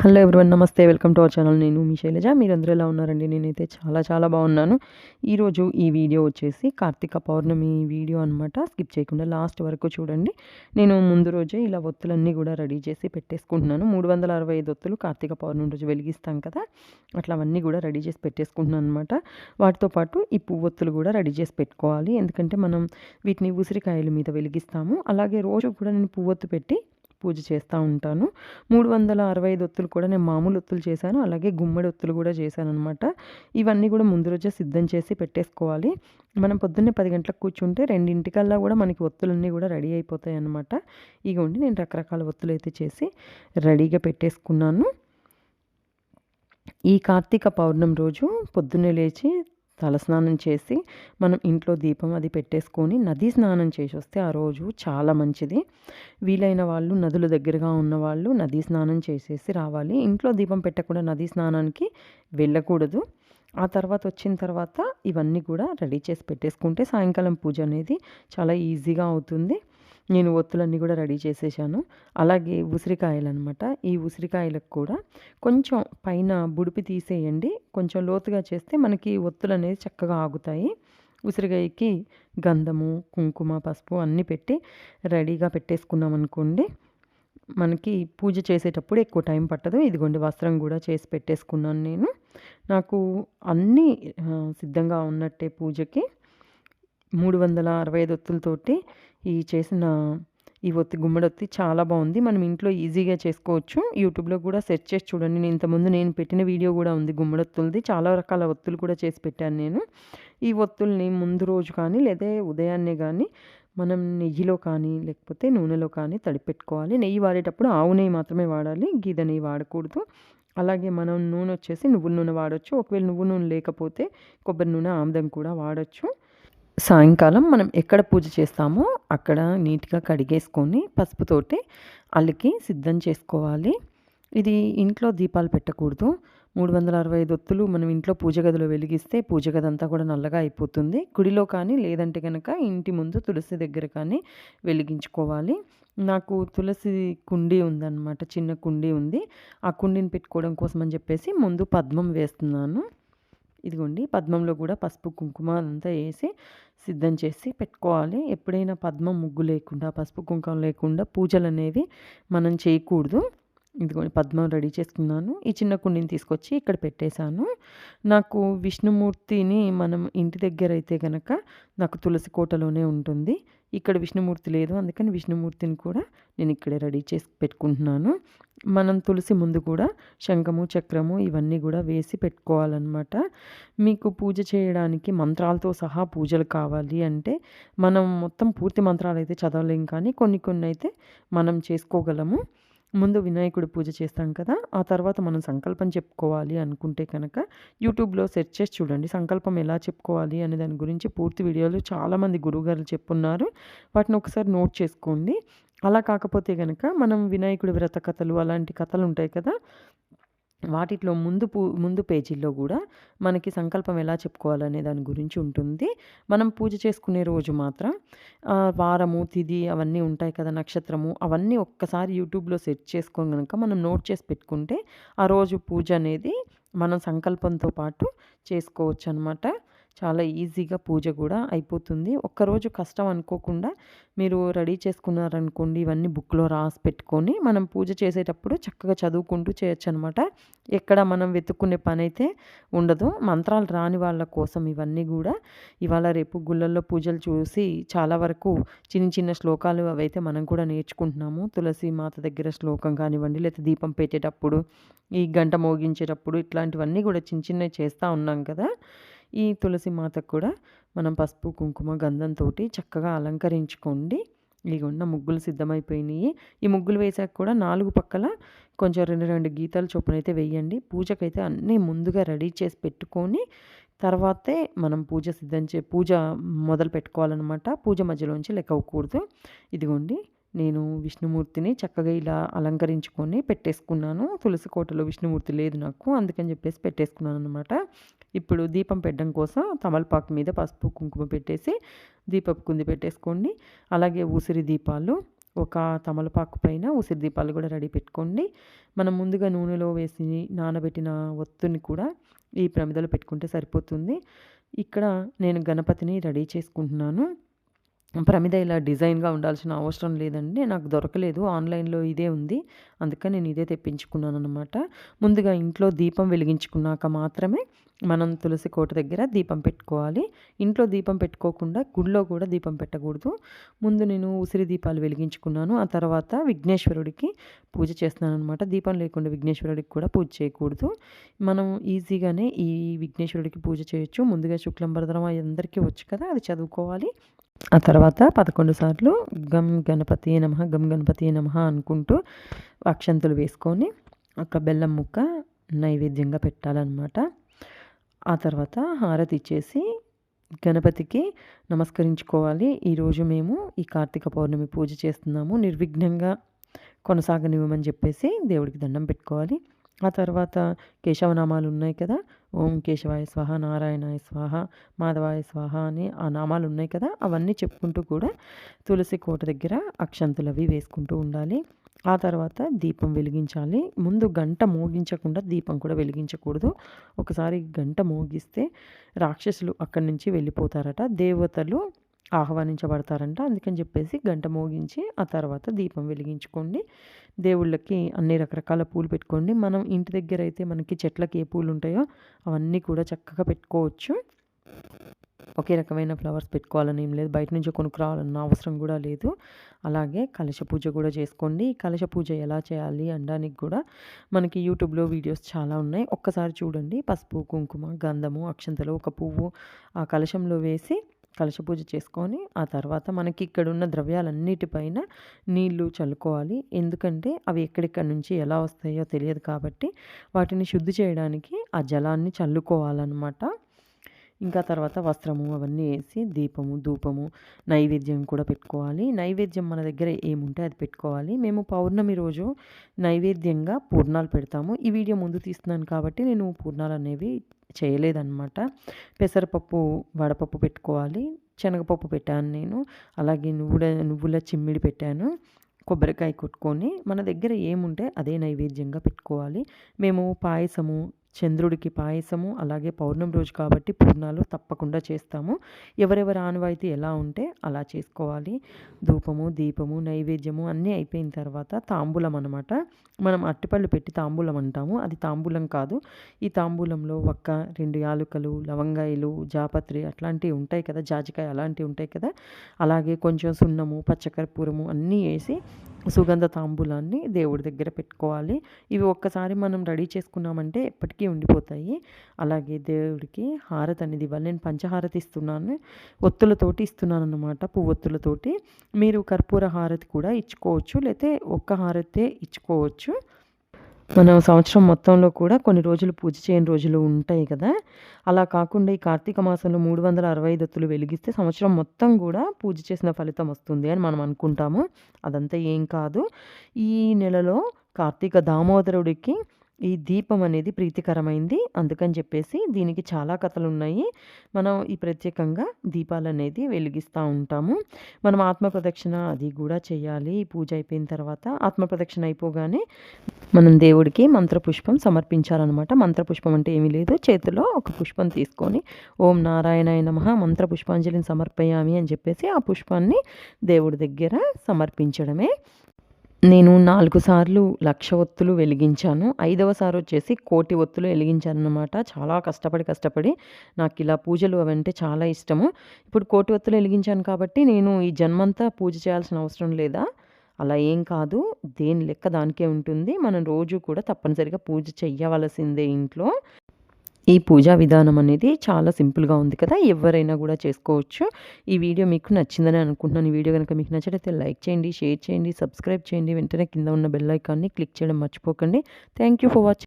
Hello everyone namaste welcome to our channel నేను మీ శైలజ మీరందరూ ఎలా ఉన్నారండి? నేనైతే చాలా చాలా బాగున్నాను. ఈరోజు ఈ వీడియో వచ్చేసి కార్తీక పౌర్ణమి వీడియో అనమాట స్కిప్ చేయకుండా లాస్ట్ వరకు చూడండి. నేను ముందు రోజే ఇలా ఒత్తులన్నీ కూడా రెడీ చేసి పెట్టేసుకుంటున్నాను. మూడు వందల అరవై ఐదు ఒత్తులు కార్తీక పౌర్ణమి రోజు వెలిగిస్తాం కదా. అట్లా అవన్నీ కూడా రెడీ చేసి పెట్టేసుకుంటున్నాను అనమాట వాటితో పాటు ఈ పువ్వొత్తులు కూడా రెడీ చేసి పెట్టుకోవాలి. ఎందుకంటే మనం వీటిని ఉసిరికాయల మీద వెలిగిస్తాము. అలాగే రోజు కూడా నేను పువ్వొత్తు పెట్టి పూజ చేస్తూ ఉంటాను. మూడు వందల అరవై ఐదు ఒత్తులు కూడా నేను మామూలు ఒత్తులు చేశాను. అలాగే గుమ్మడి ఒత్తులు కూడా చేశాను అనమాట ఇవన్నీ కూడా ముందు రోజే సిద్ధం చేసి పెట్టేసుకోవాలి. మనం పొద్దున్నే పది గంటలకు కూర్చుంటే రెండింటికల్లా కూడా మనకి ఒత్తులన్నీ కూడా రెడీ అయిపోతాయి అనమాట ఇగోండి నేను రకరకాల ఒత్తులు అయితే చేసి రెడీగా పెట్టేసుకున్నాను. ఈ కార్తీక పౌర్ణమి రోజు పొద్దున్నే లేచి తలస్నానం చేసి మనం ఇంట్లో దీపం అది పెట్టేసుకొని నదీ స్నానం చేసి వస్తే ఆ రోజు చాలా మంచిది. వీలైన వాళ్ళు నదుల దగ్గరగా ఉన్న వాళ్ళు నదీ స్నానం చేసేసి రావాలి. ఇంట్లో దీపం పెట్టకుండా నదీ స్నానానికి వెళ్ళకూడదు. ఆ తర్వాత వచ్చిన తర్వాత ఇవన్నీ కూడా రెడీ చేసి పెట్టేసుకుంటే సాయంకాలం పూజ అనేది చాలా ఈజీగా అవుతుంది. నేను ఒత్తులన్నీ కూడా రెడీ చేసేసాను. అలాగే ఉసిరికాయలు అనమాట ఈ ఉసిరికాయలకు కూడా కొంచెం పైన బుడిపి తీసేయండి. కొంచెం లోతుగా చేస్తే మనకి ఒత్తులు అనేది చక్కగా ఆగుతాయి. ఉసిరికాయకి గంధము కుంకుమ పసుపు అన్నీ పెట్టి రెడీగా పెట్టేసుకున్నాం అనుకోండి మనకి పూజ చేసేటప్పుడు ఎక్కువ టైం పట్టదు. ఇదిగోండి వస్త్రం కూడా చేసి పెట్టేసుకున్నాను నేను. నాకు అన్నీ సిద్ధంగా ఉన్నట్టే పూజకి. మూడు వందల అరవై ఐదు ఒత్తులతోటి ఈ చేసిన ఈ ఒత్తి గుమ్మడొత్తి చాలా బాగుంది మనం ఇంట్లో ఈజీగా చేసుకోవచ్చు. యూట్యూబ్లో కూడా సెర్చ్ చేసి చూడండి. నేను ఇంతకుముందు నేను పెట్టిన వీడియో కూడా ఉంది గుమ్మడొత్తులది. చాలా రకాల ఒత్తులు కూడా చేసి పెట్టాను నేను. ఈ ఒత్తుల్ని ముందు రోజు కానీ లేదా ఉదయాన్నే కానీ మనం నెయ్యిలో కానీ లేకపోతే నూనెలో కానీ తడిపెట్టుకోవాలి నెయ్యి వాడేటప్పుడు ఆవు నెయ్యి మాత్రమే వాడాలి. గీద నెయ్యి వాడకూడదు. అలాగే మనం నూనె వచ్చేసి నువ్వుల నూనె వాడచ్చు. ఒకవేళ నువ్వు నూనె లేకపోతే కొబ్బరి నూనె ఆముదం కూడా వాడచ్చు. సాయంకాలం మనం ఎక్కడ పూజ చేస్తామో అక్కడ నీట్గా కడిగేసుకొని పసుపుతోటి అల్లికి సిద్ధం చేసుకోవాలి. ఇది ఇంట్లో దీపాలు పెట్టకూడదు. మూడు వందల అరవై ఐదు ఒత్తులు మనం ఇంట్లో పూజ గదిలో వెలిగిస్తే పూజ గది అంతా కూడా నల్లగా అయిపోతుంది. గుడిలో కానీ లేదంటే కనుక ఇంటి ముందు తులసి దగ్గర కానీ వెలిగించుకోవాలి. నాకు తులసి కుండీ ఉందన్నమాట చిన్న కుండీ ఉంది. ఆ కుండీని పెట్టుకోవడం కోసం అని చెప్పేసి ముందు పద్మం వేస్తున్నాను. ఇదిగోండి పద్మంలో కూడా పసుపు కుంకుమ అంతా వేసి సిద్ధం చేసి పెట్టుకోవాలి. ఎప్పుడైనా పద్మం ముగ్గు లేకుండా పసుపు కుంకుమ లేకుండా పూజలు అనేవి మనం చేయకూడదు. ఇదిగోండి పద్మం రెడీ చేసుకున్నాను. ఈ చిన్న కుండిని తీసుకొచ్చి ఇక్కడ పెట్టేశాను. నాకు విష్ణుమూర్తిని మనం ఇంటి దగ్గర అయితే కనుక నాకు తులసి కోటలోనే ఉంటుంది. ఇక్కడ విష్ణుమూర్తి లేదు అందుకని విష్ణుమూర్తిని కూడా నేను ఇక్కడే రెడీ చేసి పెట్టుకుంటున్నాను. మనం తులసి ముందు కూడా శంఖము చక్రము ఇవన్నీ కూడా వేసి పెట్టుకోవాలన్నమాట. మీకు పూజ చేయడానికి మంత్రాలతో సహా పూజలు కావాలి అంటే మనం మొత్తం పూర్తి మంత్రాలు అయితే చదవలేం కానీ కొన్ని కొన్ని అయితే మనం చేసుకోగలము. ముందు వినాయకుడు పూజ చేస్తాం కదా ఆ తర్వాత మనం సంకల్పం చెప్పుకోవాలి అనుకుంటే కనుక యూట్యూబ్లో సెర్చ్ చేసి చూడండి సంకల్పం ఎలా చెప్పుకోవాలి అనే దాని గురించి పూర్తి వీడియోలు చాలామంది గురువుగారు చెప్పున్నారు. వాటిని ఒకసారి నోట్ చేసుకోండి. అలా కాకపోతే కనుక మనం వినాయకుడి వ్రత కథలు అలాంటి కథలు ఉంటాయి కదా వాటిలో ముందు పూ ముందు పేజీల్లో కూడా మనకి సంకల్పం ఎలా చెప్పుకోవాలనే దాని గురించి ఉంటుంది. మనం పూజ చేసుకునే రోజు మాత్రం వారము తిది అవన్నీ ఉంటాయి కదా నక్షత్రము అవన్నీ ఒక్కసారి యూట్యూబ్లో సెర్చ్ చేసుకొని కనుక మనం నోట్ చేసి పెట్టుకుంటే ఆ రోజు పూజ అనేది మనం సంకల్పంతో పాటు చేసుకోవచ్చు అనమాట చాలా ఈజీగా పూజ కూడా అయిపోతుంది. ఒక్కరోజు కష్టం అనుకోకుండా మీరు రెడీ చేసుకున్నారనుకోండి ఇవన్నీ బుక్లో రాసి పెట్టుకొని మనం పూజ చేసేటప్పుడు చక్కగా చదువుకుంటూ చేయొచ్చు అనమాట ఎక్కడ మనం వెతుక్కునే పని అయితే ఉండదు. మంత్రాలు రాని వాళ్ళ కోసం ఇవన్నీ కూడా ఇవాళ రేపు గుళ్ళల్లో పూజలు చూసి చాలా వరకు చిన్న చిన్న శ్లోకాలు అవైతే మనం కూడా నేర్చుకుంటున్నాము. తులసి మాత దగ్గర శ్లోకం కానివ్వండి లేకపోతే దీపం పెట్టేటప్పుడు ఈ గంట మోగించేటప్పుడు ఇట్లాంటివన్నీ కూడా చిన్న చిన్నవి చేస్తూ ఉన్నాం కదా. ఈ తులసి మాతకు కూడా మనం పసుపు కుంకుమ గంధంతో చక్కగా అలంకరించుకోండి. ఇదిగోండి ముగ్గులు సిద్ధమైపోయినాయి. ఈ ముగ్గులు వేసాక కూడా నాలుగు పక్కల కొంచెం రెండు రెండు గీతాలు చొప్పున అయితే వేయండి. పూజకైతే అన్నీ ముందుగా రెడీ చేసి పెట్టుకొని తర్వాతే మనం పూజ సిద్ధం చే పూజ మొదలు పెట్టుకోవాలన్నమాట. పూజ మధ్యలోంచి లెక్క ఇదిగోండి. నేను విష్ణుమూర్తిని చక్కగా ఇలా అలంకరించుకొని పెట్టేసుకున్నాను. తులసి కోటలో విష్ణుమూర్తి లేదు నాకు అందుకని చెప్పేసి పెట్టేసుకున్నాను అనమాట ఇప్పుడు దీపం పెట్టడం కోసం తమలపాకు మీద పసుపు కుంకుమ పెట్టేసి దీపపు కుంది పెట్టేసుకోండి. అలాగే ఉసిరి దీపాలు ఒక తమలపాకు పైన ఉసిరి దీపాలు కూడా రెడీ పెట్టుకోండి. మనం ముందుగా నూనెలో వేసి నానబెట్టిన ఒత్తుని కూడా ఈ ప్రమిదలో పెట్టుకుంటే సరిపోతుంది. ఇక్కడ నేను గణపతిని రెడీ చేసుకుంటున్నాను. ప్రమిద ఇలా డిజైన్గా ఉండాల్సిన అవసరం లేదండి. నాకు దొరకలేదు. ఆన్లైన్లో ఇదే ఉంది. అందుకని నేను ఇదే తెప్పించుకున్నాను అనమాట ముందుగా ఇంట్లో దీపం వెలిగించుకున్నాక మాత్రమే మనం తులసి కోట దగ్గర దీపం పెట్టుకోవాలి. ఇంట్లో దీపం పెట్టుకోకుండా గుడిలో కూడా దీపం పెట్టకూడదు. ముందు నేను ఉసిరి దీపాలు వెలిగించుకున్నాను. ఆ తర్వాత విఘ్నేశ్వరుడికి పూజ చేస్తున్నాను అనమాట దీపం లేకుండా విఘ్నేశ్వరుడికి కూడా పూజ చేయకూడదు. మనం ఈజీగానే ఈ విఘ్నేశ్వరుడికి పూజ చేయొచ్చు. ముందుగా శుక్లంబరధరం అందరికీ వచ్చు కదా అది చదువుకోవాలి. ఆ తర్వాత పదకొండు సార్లు గమ్ గణపతి నమ గమ్ గణపతి నమ అనుకుంటూ అక్షంతులు వేసుకొని ఒక బెల్లం ముక్క నైవేద్యంగా పెట్టాలన్నమాట. ఆ తర్వాత హారతి ఇచ్చేసి గణపతికి నమస్కరించుకోవాలి. ఈరోజు మేము ఈ కార్తీక పౌర్ణమి పూజ చేస్తున్నాము. నిర్విఘ్నంగా కొనసాగనివ్వమని చెప్పేసి దేవుడికి దండం పెట్టుకోవాలి. ఆ తర్వాత కేశవనామాలు ఉన్నాయి కదా. ఓం కేశవాయ స్వాహ నారాయణాయ స్వాహ మాధవాయ స్వాహ అని ఆ నామాలు ఉన్నాయి కదా. అవన్నీ చెప్పుకుంటూ కూడా తులసి కోట దగ్గర అక్షంతులు అవి వేసుకుంటూ ఉండాలి. ఆ తర్వాత దీపం వెలిగించాలి. ముందు గంట మోగించకుండా దీపం కూడా వెలిగించకూడదు. ఒకసారి గంట మోగిస్తే రాక్షసులు అక్కడి నుంచి వెళ్ళిపోతారట. దేవతలు ఆహ్వానించబడతారంట. అందుకని చెప్పేసి గంట మోగించి ఆ తర్వాత దీపం వెలిగించుకోండి. దేవుళ్ళకి అన్ని రకరకాల పూలు పెట్టుకోండి. మనం ఇంటి దగ్గర అయితే మనకి చెట్లకి ఏ పూలు ఉంటాయో అవన్నీ కూడా చక్కగా పెట్టుకోవచ్చు. ఒకే రకమైన ఫ్లవర్స్ పెట్టుకోవాలని ఏం లేదు. బయట నుంచి కొనుక్కురావాలన్న అవసరం కూడా లేదు. అలాగే కలశ పూజ కూడా చేసుకోండి. కలశ పూజ ఎలా చేయాలి అనడానికి కూడా మనకి యూట్యూబ్లో వీడియోస్ చాలా ఉన్నాయి. ఒక్కసారి చూడండి. పసుపు కుంకుమ గంధము అక్షంతలు ఒక పువ్వు ఆ కలశంలో వేసి కలశ పూజ చేసుకొని ఆ తర్వాత మనకి ఇక్కడ ఉన్న ద్రవ్యాలన్నిటిపైన నీళ్ళు చల్లుకోవాలి. ఎందుకంటే అవి ఎక్కడెక్కడి నుంచి ఎలా వస్తాయో తెలియదు కాబట్టి వాటిని శుద్ధి చేయడానికి ఆ జలాన్ని చల్లుకోవాలన్నమాట. ఇంకా తర్వాత వస్త్రము అవన్నీ వేసి దీపము ధూపము నైవేద్యం కూడా పెట్టుకోవాలి. నైవేద్యం మన దగ్గర ఏముంటే అది పెట్టుకోవాలి. మేము పౌర్ణమి రోజు నైవేద్యంగా పూర్ణాలు పెడతాము. ఈ వీడియో ముందు తీస్తున్నాను కాబట్టి నేను పూర్ణాలు అనేవి చేయలేదన్నమాట. పెసరపప్పు వడపప్పు పెట్టుకోవాలి. శనగపప్పు పెట్టాను నేను. అలాగే నువ్వుల నువ్వుల చిమ్మిడి పెట్టాను. కొబ్బరికాయ కొట్టుకొని మన దగ్గర ఏముంటే అదే నైవేద్యంగా పెట్టుకోవాలి. మేము పాయసము చంద్రుడికి పాయసము అలాగే పౌర్ణమి రోజు కాబట్టి పూర్ణాలు తప్పకుండా చేస్తాము. ఎవరెవరి ఆనవాయితీ ఎలా ఉంటే అలా చేసుకోవాలి. ధూపము దీపము నైవేద్యము అన్నీ అయిపోయిన తర్వాత తాంబూలం అనమాట మనం అట్టిపళ్ళు పెట్టి తాంబూలం అంటాము. అది తాంబూలం కాదు. ఈ తాంబూలంలో ఒక్క రెండు యాలుకలు లవంగాయలు జాపత్రి అట్లాంటివి ఉంటాయి కదా. జాజికాయ అలాంటివి ఉంటాయి కదా. అలాగే కొంచెం సున్నము పచ్చకర్పూరము అన్నీ వేసి సుగంధ తాంబూలాన్ని దేవుడి దగ్గర పెట్టుకోవాలి. ఇవి ఒక్కసారి మనం రెడీ చేసుకున్నామంటే ఎప్పటికీ ఉండిపోతాయి. అలాగే దేవుడికి హారతి అనేది ఇవ్వాలి. నేను పంచహారతి ఇస్తున్నాను. ఒత్తులతోటి ఇస్తున్నాను అనమాట పువ్వొత్తులతోటి. మీరు కర్పూర హారతి కూడా ఇచ్చుకోవచ్చు. లేకపోతే ఒక్క హారతే ఇచ్చుకోవచ్చు. మనం సంవత్సరం మొత్తంలో కూడా కొన్ని రోజులు పూజ చేయని రోజులు ఉంటాయి కదా. అలా కాకుండా ఈ కార్తీక మాసంలో మూడు వందల అరవై దత్తులు వెలిగిస్తే సంవత్సరం మొత్తం కూడా పూజ చేసిన ఫలితం వస్తుంది అని మనం అనుకుంటాము. అదంతా ఏం కాదు. ఈ నెలలో కార్తీక దామోదరుడికి ఈ దీపం అనేది ప్రీతికరమైంది. అందుకని చెప్పేసి దీనికి చాలా కథలు ఉన్నాయి మనం ఈ ప్రత్యేకంగా దీపాలు అనేది వెలిగిస్తూ ఉంటాము. మనం ఆత్మ ప్రదక్షిణ అది కూడా చేయాలి. పూజ అయిపోయిన తర్వాత ఆత్మ ప్రదక్షిణ అయిపోగానే మనం దేవుడికి మంత్రపుష్పం సమర్పించాలన్నమాట. మంత్రపుష్పం అంటే ఏమీ లేదు. చేతిలో ఒక పుష్పం తీసుకొని ఓం నారాయణ నమ మంత్ర పుష్పాంజలిని సమర్పయామి అని చెప్పేసి ఆ పుష్పాన్ని దేవుడి దగ్గర సమర్పించడమే. నేను నాలుగు సార్లు లక్ష ఒత్తులు వెలిగించాను. ఐదవసారి వచ్చేసి కోటి ఒత్తులు వెలిగించాను అనమాట చాలా కష్టపడి కష్టపడి నాకు ఇలా పూజలు అవంటే చాలా ఇష్టము. ఇప్పుడు కోటి ఒత్తులు వెలిగించాను కాబట్టి నేను ఈ జన్మంతా పూజ చేయాల్సిన అవసరం లేదా? అలా ఏం కాదు. దేని లెక్క దానికే ఉంటుంది. మనం రోజు కూడా తప్పనిసరిగా పూజ చెయ్యవలసిందే ఇంట్లో. ఈ పూజా విధానం అనేది చాలా సింపుల్గా ఉంది కదా ఎవరైనా కూడా చేసుకోవచ్చు. ఈ వీడియో మీకు నచ్చిందని అనుకుంటున్నాను. ఈ వీడియో కనుక మీకు నచ్చితే లైక్ చేయండి షేర్ చేయండి సబ్స్క్రైబ్ చేయండి. వెంటనే కింద ఉన్న బెల్ ఐకాన్ని క్లిక్ చేయడం మర్చిపోకండి. Thank you for watching